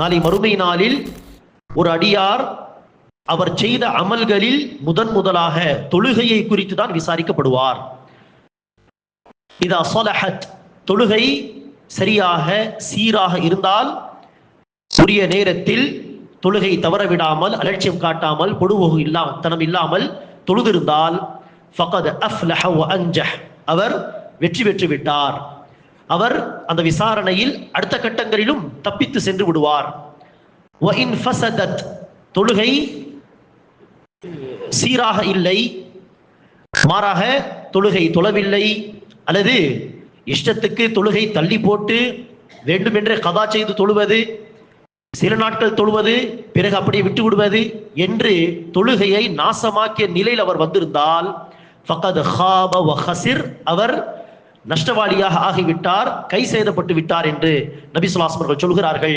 நாளை மறுமை நாளில் ஒரு அடியார் அவர் செய்த அமல்களில் முதன் முதலாக தொழுகையை குறித்து தான் விசாரிக்கப்படுவார். இதா சொலஹத் தொழுகை சரியாக சீராக இருந்தால் உரிய நேரத்தில் தொழுகை தவற விடாமல் அலட்சியம் காட்டாமல் பொடுவோகு இல்லா தனம் இல்லாமல் தொழுதிருந்தால் ஃபகத் அஃப்லஹ வ அவர் வெற்றி பெற்று விட்டார் அவர் அந்த விசாரணையில் அடுத்த கட்டங்களிலும் தப்பித்து சென்று விடுவார். தொழுகை சீராக இல்லை. மாறாக தொழுகை தொழவில்லை அல்லது இஷ்டத்துக்கு தொழுகை தள்ளி போட்டு வேண்டுமென்றே கதா செய்து தொழுவது சில நாட்கள் தொழுவது பிறகு அப்படியே விட்டு விடுவது என்று தொழுகையை நாசமாக்கிய நிலையில் அவர் வந்திருந்தால் ஹாப அவர் நஷ்டவாளியாக ஆகிவிட்டார் கை சேதப்பட்டு விட்டார் என்று நபி சொல்கிறார்கள்.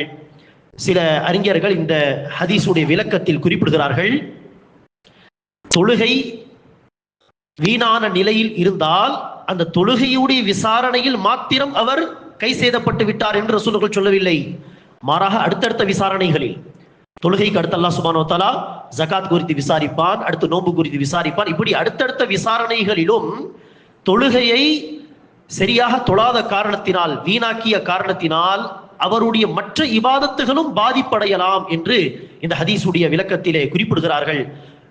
சில அறிஞர்கள் இந்த ஹதீஸுடைய விளக்கத்தில் குறிப்பிடுகிறார்கள். தொழுகை வீணான நிலையில் இருந்தால் அந்த தொழுகையுடைய விசாரணையில் மாத்திரம் அவர் கை சேதப்பட்டு விட்டார் என்று ரசூலுகள் சொல்லவில்லை. மாறாக அடுத்தடுத்த விசாரணைகளில் தொழுகைக்கு அடுத்து அல்லாஹ் சுப்ஹானஹு ஜகாத் குறித்து விசாரிப்பான் அடுத்து நோன்பு குறித்து விசாரிப்பான். இப்படி அடுத்தடுத்த விசாரணைகளிலும் தொழுகையை சரியாக தொழாத காரணத்தினால் வீணாக்கிய காரணத்தினால் அவருடைய மற்ற இபாதத்துகளும் பாதிப்படையலாம் என்று இந்த ஹதீஸுடைய விளக்கத்திலே குறிப்பிடுகிறார்கள்.